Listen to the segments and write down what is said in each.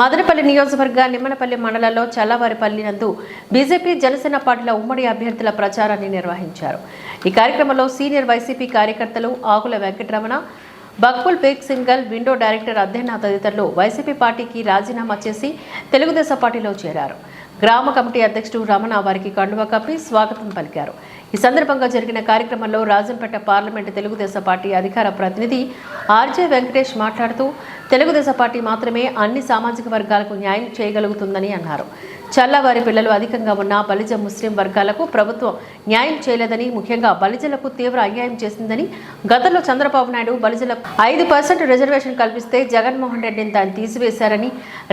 మదనపల్లి నియోజకవర్గ నిమ్మనపల్లి మండలంలో చల్లవారిపల్లి నందు బీజేపీ జనసేన పార్టీల ఉమ్మడి అభ్యర్థుల ప్రచారాన్ని నిర్వహించారు. ఈ కార్యక్రమంలో సీనియర్ వైసీపీ కార్యకర్తలు ఆకుల వెంకటరమణ బక్బుల్ బేగ్ సింగల్ విండో డైరెక్టర్ అధ్యయన తదితరులు వైసీపీ పార్టీకి రాజీనామా చేసి తెలుగుదేశం పార్టీలో చేరారు. గ్రామ కమిటీ అధ్యక్షుడు రమణ వారికి కండువా కప్పి స్వాగతం పలికారు. ఈ సందర్భంగా జరిగిన కార్యక్రమంలో రాజంపేట పార్లమెంటు తెలుగుదేశం పార్టీ అధికార ప్రతినిధి ఆర్జే వెంకటేష్ మాట్లాడుతూ తెలుగుదేశం పార్టీ మాత్రమే అన్ని సామాజిక వర్గాలకు న్యాయం చేయగలుగుతుందని అన్నారు. చల్లవారి పిల్లలు అధికంగా ఉన్న బలిజ ముస్లిం వర్గాలకు ప్రభుత్వం న్యాయం చేయలేదని ముఖ్యంగా బలిజలకు తీవ్ర అన్యాయం చేసిందని గతంలో చంద్రబాబు నాయుడు బలిజలకు ఐదు పర్సెంట్ రిజర్వేషన్ కల్పిస్తే జగన్మోహన్ రెడ్డిని దాన్ని తీసివేశారని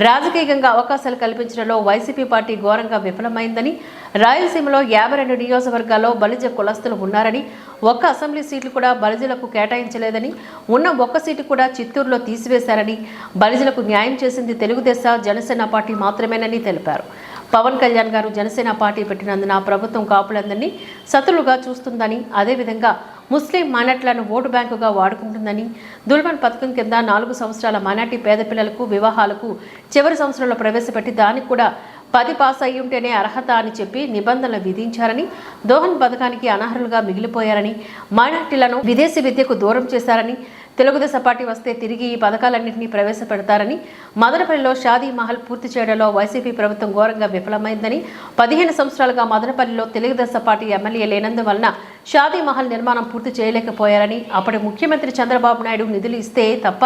రాజకీయంగా అవకాశాలు కల్పించడంలో వైసీపీ పార్టీ ఘోరంగా విఫలమైందని రాయలసీమలో యాభై రెండు నియోజకవర్గాల్లో బలిజ కులస్తులు ఉన్నారని ఒక్క అసెంబ్లీ సీట్లు కూడా బలిజలకు కేటాయించలేదని ఉన్న ఒక్క సీటు కూడా చిత్తూరులో తీసివేశారని బలిజలకు న్యాయం చేసింది తెలుగుదేశం జనసేన పార్టీ మాత్రమేనని తెలిపారు. పవన్ కళ్యాణ్ గారు జనసేన పార్టీ పెట్టినందున ప్రభుత్వం కాపులందరినీ శత్రులుగా చూస్తుందని అదేవిధంగా ముస్లిం మైనార్టీలను ఓటు బ్యాంకుగా వాడుకుంటుందని దుల్మన్ పథకం కింద నాలుగు సంవత్సరాల మైనార్టీ పేద పిల్లలకు వివాహాలకు చివరి సంవత్సరంలో ప్రవేశపెట్టి దానికి కూడా పది పాస్ అయ్యుంటేనే ఉంటేనే అర్హత అని చెప్పి నిబంధనలు విధించారని దోహన్ పథకానికి అనర్హులుగా మిగిలిపోయారని మైనార్టీలను విదేశీ విద్యకు దూరం చేశారని తెలుగుదేశం పార్టీ వస్తే తిరిగి ఈ పథకాలన్నింటినీ ప్రవేశపెడతారని మదనపల్లిలో షాదీ మహల్ పూర్తి చేయడంలో వైసీపీ ప్రభుత్వం ఘోరంగా విఫలమైందని పదిహేను సంవత్సరాలుగా మదనపల్లిలో తెలుగుదేశం పార్టీ ఎమ్మెల్యే లేనందువలన షాదీ మహల్ నిర్మాణం పూర్తి చేయలేకపోయారని అప్పటి ముఖ్యమంత్రి చంద్రబాబు నాయుడు నిధులు ఇస్తే తప్ప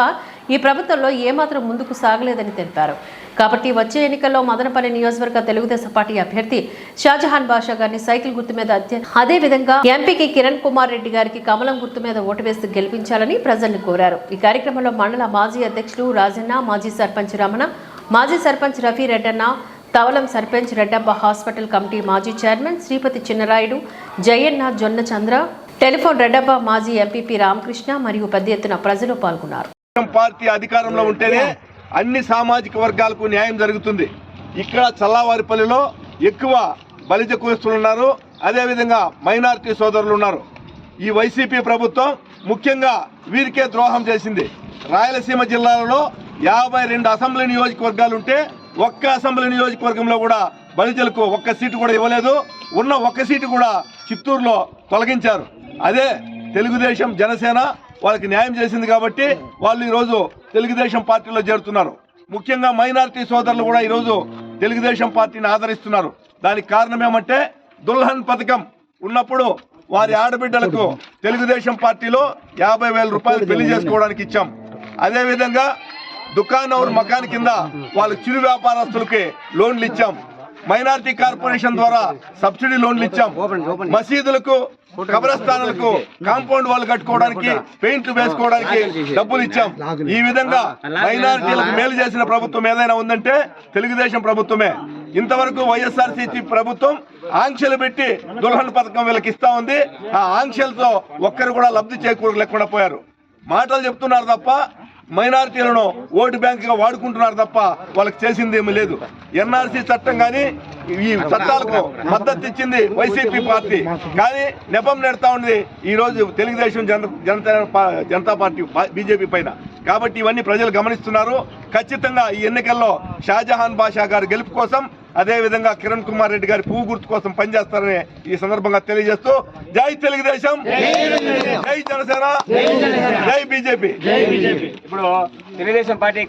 ఈ ప్రభుత్వంలో ఏమాత్రం ముందుకు సాగలేదని తెలిపారు. కాబట్టి వచ్చే ఎన్నికల్లో మదనపల్లి నియోజకవర్గ తెలుగుదేశం పార్టీ అభ్యర్థి షాజహాన్ బాషా గారిని సైకిల్ గుర్తు మీద అదే విధంగా ఎంపీకి కిరణ్ కుమార్ రెడ్డి గారికి కమలం గుర్తు మీద ఓటు వేసి గెలిపించాలని ప్రజల్ని కోరారు. ఈ కార్యక్రమంలో మండల మాజీ అధ్యక్షులు రాజన్న మాజీ సర్పంచ్ రమణ మాజీ సర్పంచ్ రఫీ రెడ్డన్న తవలం సర్పంచ్ రెడ్డప్ప హాస్పిటల్ కమిటీ మాజీ చైర్మన్ శ్రీపతి చిన్నరాయుడు జయన్న జొన్న చంద్ర టెలిఫోన్ రెడ్డప్ప మాజీ ఎంపీపీ రామకృష్ణ మరియు పెద్ద ఎత్తున ప్రజలు పాల్గొన్నారు. పార్టీ అధికారంలో ఉంటేనే అన్ని సామాజిక వర్గాలకు న్యాయం జరుగుతుంది. ఇక్కడ చల్లావారిపల్లిలో ఎక్కువ బలిజ కులస్తులు ఉన్నారు. అదేవిధంగా మైనారిటీ సోదరులు ఉన్నారు. ఈ వైసీపీ ప్రభుత్వం ముఖ్యంగా వీరికే ద్రోహం చేసింది. రాయలసీమ జిల్లాలలో యాభై రెండు అసెంబ్లీ నియోజకవర్గాలు ఉంటే ఒక్క అసెంబ్లీ నియోజకవర్గంలో కూడా బలిజలకు ఒక్క సీటు కూడా ఇవ్వలేదు. ఉన్న ఒక్క సీటు కూడా చిత్తూరులో తొలగించారు. అదే తెలుగుదేశం జనసేన వాళ్ళకి న్యాయం చేసింది కాబట్టి వాళ్ళు ఈరోజు తెలుగుదేశం పార్టీలో చేరుతున్నారు. ముఖ్యంగా మైనారిటీ సోదరులు కూడా ఈరోజు తెలుగుదేశం పార్టీని ఆదరిస్తున్నారు. దానికి కారణం ఏమంటే దుల్హన్ పథకం ఉన్నప్పుడు వారి ఆడబిడ్డలకు తెలుగుదేశం పార్టీలో యాభై వేల రూపాయలు పెళ్ళి చేసుకోవడానికి ఇచ్చాం. అదేవిధంగా దుకాన్ ఔర్ మకాన్ కింద వాళ్ళ చిరు వ్యాపారస్తులకి లోన్లు ఇచ్చాం. మైనారిటీ కార్పొరేషన్ ద్వారా సబ్సిడీ లోన్లు ఇచ్చాం. మసీదులకు కబ్రస్థానాలకు కాంపౌండ్ వాళ్ళు కట్టుకోవడానికి పెయింట్లు వేసుకోవడానికి డబ్బులు ఇచ్చాం. ఈ విధంగా మైనారిటీలకు మేలు చేసిన ప్రభుత్వం ఏదైనా ఉందంటే తెలుగుదేశం ప్రభుత్వమే. ఇంతవరకు వైఎస్ఆర్సీపీ ప్రభుత్వం ఆంక్షలు పెట్టి దుల్హన్ పథకం వీళ్ళకి ఇస్తా ఉంది. ఆ ఆంక్షలతో ఒక్కరు కూడా లబ్ధి చేకూరలేకుండా పోయారు. మాటలు చెప్తున్నారు తప్ప మైనారిటీలను ఓటు బ్యాంకుగా వాడుకుంటున్నారు తప్ప వాళ్ళకి చేసింది ఏమీ లేదు. ఎన్ఆర్సీ చట్టం కానీ ఈ చట్టాలకు మద్దతు ఇచ్చింది వైసీపీ పార్టీ. కానీ నెపం నెడతా ఉంది ఈ రోజు తెలుగుదేశం జన జనతా జనతా పార్టీ బీజేపీ పైన. కాబట్టి ఇవన్నీ ప్రజలు గమనిస్తున్నారు. ఖచ్చితంగా ఈ ఎన్నికల్లో షాజహాన్ బాషా గారి గెలుపు కోసం అదే విధంగా కిరణ్ కుమార్ రెడ్డి గారి పువ్వు గుర్తు కోసం పనిచేస్తారని ఈ సందర్భంగా తెలియజేస్తూ జై తెలుగుదేశం జై జనసేన జై బీజేపీ. ఇప్పుడు తెలుగుదేశం పార్టీ